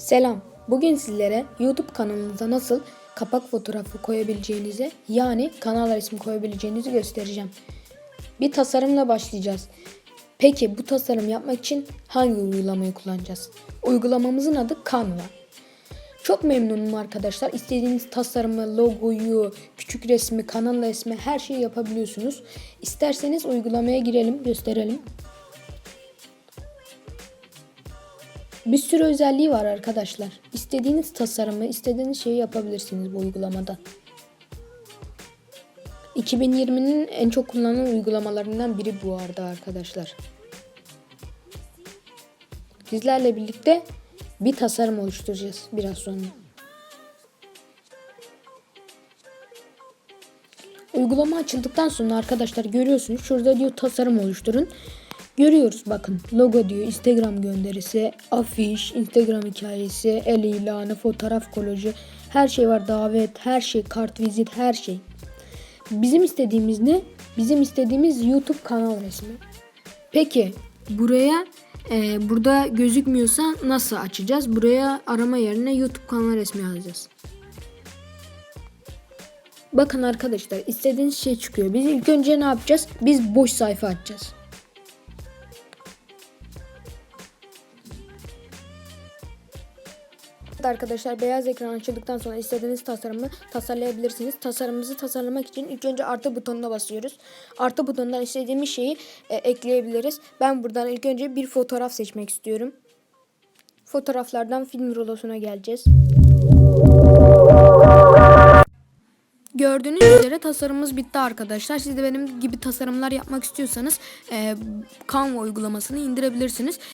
Selam. Bugün sizlere YouTube kanalınıza nasıl kapak fotoğrafı koyabileceğinizi yani kanal resmi koyabileceğinizi göstereceğim. Bir tasarımla başlayacağız. Peki bu tasarım yapmak için hangi uygulamayı kullanacağız? Uygulamamızın adı Canva. Çok memnunum arkadaşlar. İstediğiniz tasarımı, logoyu, küçük resmi, kanal resmi her şeyi yapabiliyorsunuz. İsterseniz uygulamaya girelim, gösterelim. Bir sürü özelliği var arkadaşlar. İstediğiniz tasarımı, istediğiniz şeyi yapabilirsiniz bu uygulamada. 2020'nin en çok kullanılan uygulamalarından biri bu arada arkadaşlar. Sizlerle birlikte bir tasarım oluşturacağız biraz sonra. Uygulama açıldıktan sonra arkadaşlar görüyorsunuz şurada diyor tasarım oluşturun. Görüyoruz bakın logo diyor Instagram gönderisi, afiş, Instagram hikayesi, el ilanı, fotoğraf kolajı her şey var davet, her şey kart vizit her şey. Bizim istediğimiz ne? Bizim istediğimiz YouTube kanal resmi. Peki buraya e, burada gözükmüyorsa nasıl açacağız? Buraya arama yerine YouTube kanal resmi yazacağız. Bakın arkadaşlar istediğiniz şey çıkıyor. Biz ilk önce ne yapacağız? Biz boş sayfa açacağız. Evet Arkadaşlar beyaz ekran açıldıktan sonra istediğiniz tasarımı tasarlayabilirsiniz. Tasarımımızı tasarlamak için ilk önce artı butonuna basıyoruz. Artı butonundan istediğimiz şeyi e, ekleyebiliriz. Ben buradan ilk önce bir fotoğraf seçmek istiyorum. Fotoğraflardan film rolosuna geleceğiz. Gördüğünüz üzere tasarımımız bitti arkadaşlar. Siz de benim gibi tasarımlar yapmak istiyorsanız e, Canva uygulamasını indirebilirsiniz.